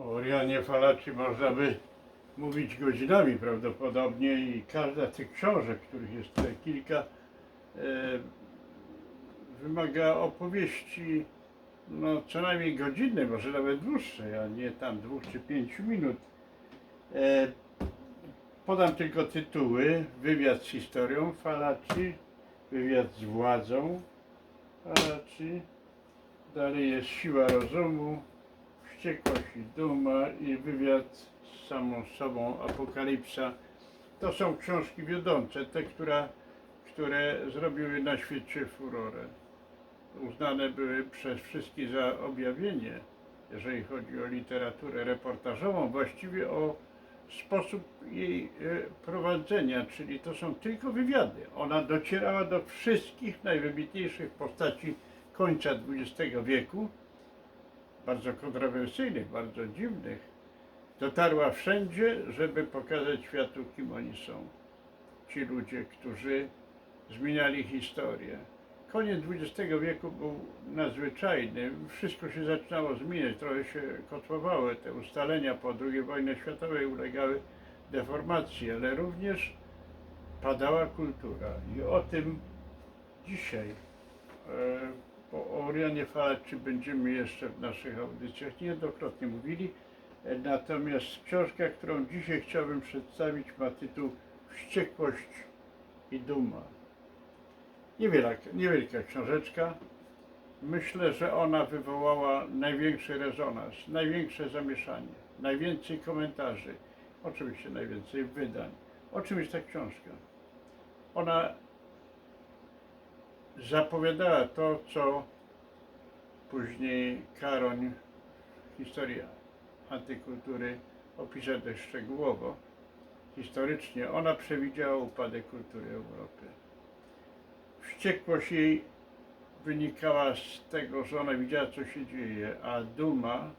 O Orianie Falaci można by mówić godzinami prawdopodobnie i każda z tych książek, których jest tutaj kilka, e, wymaga opowieści no, co najmniej godzinnej, może nawet dłuższej, a nie tam dwóch czy pięciu minut. E, podam tylko tytuły. Wywiad z historią Falaci, wywiad z władzą Falaci, dalej jest siła rozumu, wściekłość i duma i wywiad z samą sobą, apokalipsa. To są książki wiodące, te, które, które zrobiły na świecie furorę. Uznane były przez wszystkich za objawienie, jeżeli chodzi o literaturę reportażową, właściwie o sposób jej e, prowadzenia, czyli to są tylko wywiady. Ona docierała do wszystkich najwybitniejszych postaci końca XX wieku, bardzo kontrowersyjnych, bardzo dziwnych. Dotarła wszędzie, żeby pokazać światu, kim oni są. Ci ludzie, którzy zmieniali historię. Koniec XX wieku był nadzwyczajny. Wszystko się zaczynało zmieniać, trochę się kotłowały. Te ustalenia po II wojnie światowej ulegały deformacji, ale również padała kultura. I o tym dzisiaj, e, o Orianie Falaci będziemy jeszcze w naszych audycjach niejednokrotnie mówili. E, Natomiast książka, którą dzisiaj chciałbym przedstawić, ma tytuł Wściekłość i duma. Niewielka, niewielka książeczka. Myślę, że ona wywołała największy rezonans, największe zamieszanie, najwięcej komentarzy, oczywiście najwięcej wydań. O czym jest ta książka? Ona zapowiadała to, co później Karoń w historii antykultury opisze dość szczegółowo. Historycznie ona przewidziała upadek kultury Europy. Wściekłość jej wynikała z tego, że ona widziała, co się dzieje, a duma,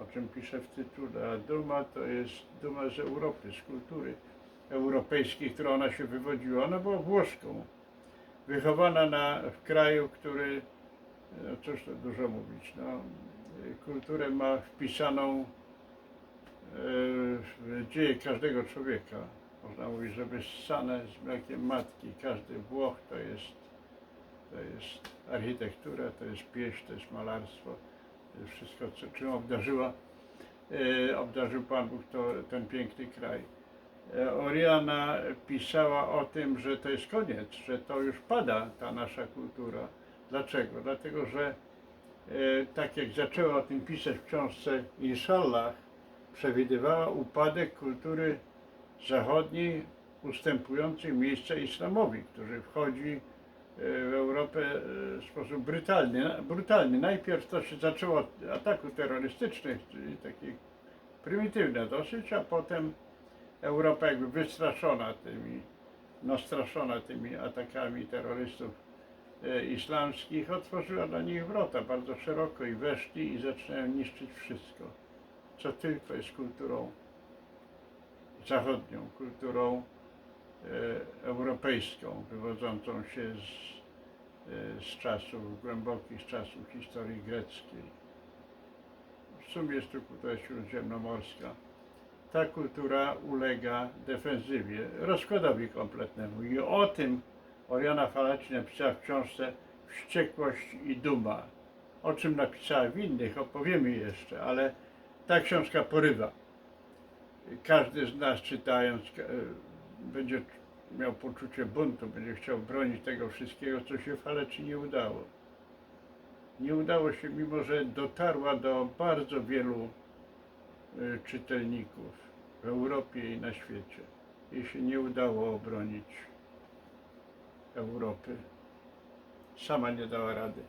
o czym pisze w tytule, a duma to jest duma z Europy, z kultury europejskiej, którą ona się wywodziła. Ona była Włoszką, wychowana na, w kraju, który, no cóż to dużo mówić, no, kulturę ma wpisaną e, w dzieje każdego człowieka. Można mówić, że wyssane z mlekiem matki. Każdy Włoch to jest, to jest architektura, to jest pieśń, to jest malarstwo. To jest wszystko, co, czym obdarzyła, e, obdarzył Pan Bóg to, ten piękny kraj. E, Oriana pisała o tym, że to jest koniec, że to już pada ta nasza kultura. Dlaczego? Dlatego, że e, tak jak zaczęła o tym pisać w książce Inshallah, przewidywała upadek kultury zachodniej ustępującej miejsca islamowi, który wchodzi e, w Europę w sposób brutalny. brutalny. Najpierw to się zaczęło od ataków terrorystycznych, czyli takich prymitywne dosyć, a potem Europa jakby wystraszona tymi, nastraszona tymi atakami terrorystów e, islamskich, otworzyła dla nich wrota bardzo szeroko i weszli i zaczynają niszczyć wszystko, co tylko jest kulturą zachodnią, kulturą e, europejską, wywodzącą się z, e, z czasów, głębokich czasów historii greckiej. W sumie jest to kultura śródziemnomorska. Ta kultura ulega defensywie, rozkładowi kompletnemu. I o tym Oriana Falaci napisała w książce Wściekłość i duma. O czym napisała w innych, opowiemy jeszcze, ale ta książka porywa każdy z nas czytając e, będzie miał poczucie buntu, będzie chciał bronić tego wszystkiego, co się Faleczy nie udało. Nie udało się, mimo że dotarła do bardzo wielu czytelników w Europie i na świecie. Jej się nie udało obronić Europy. Sama nie dała rady.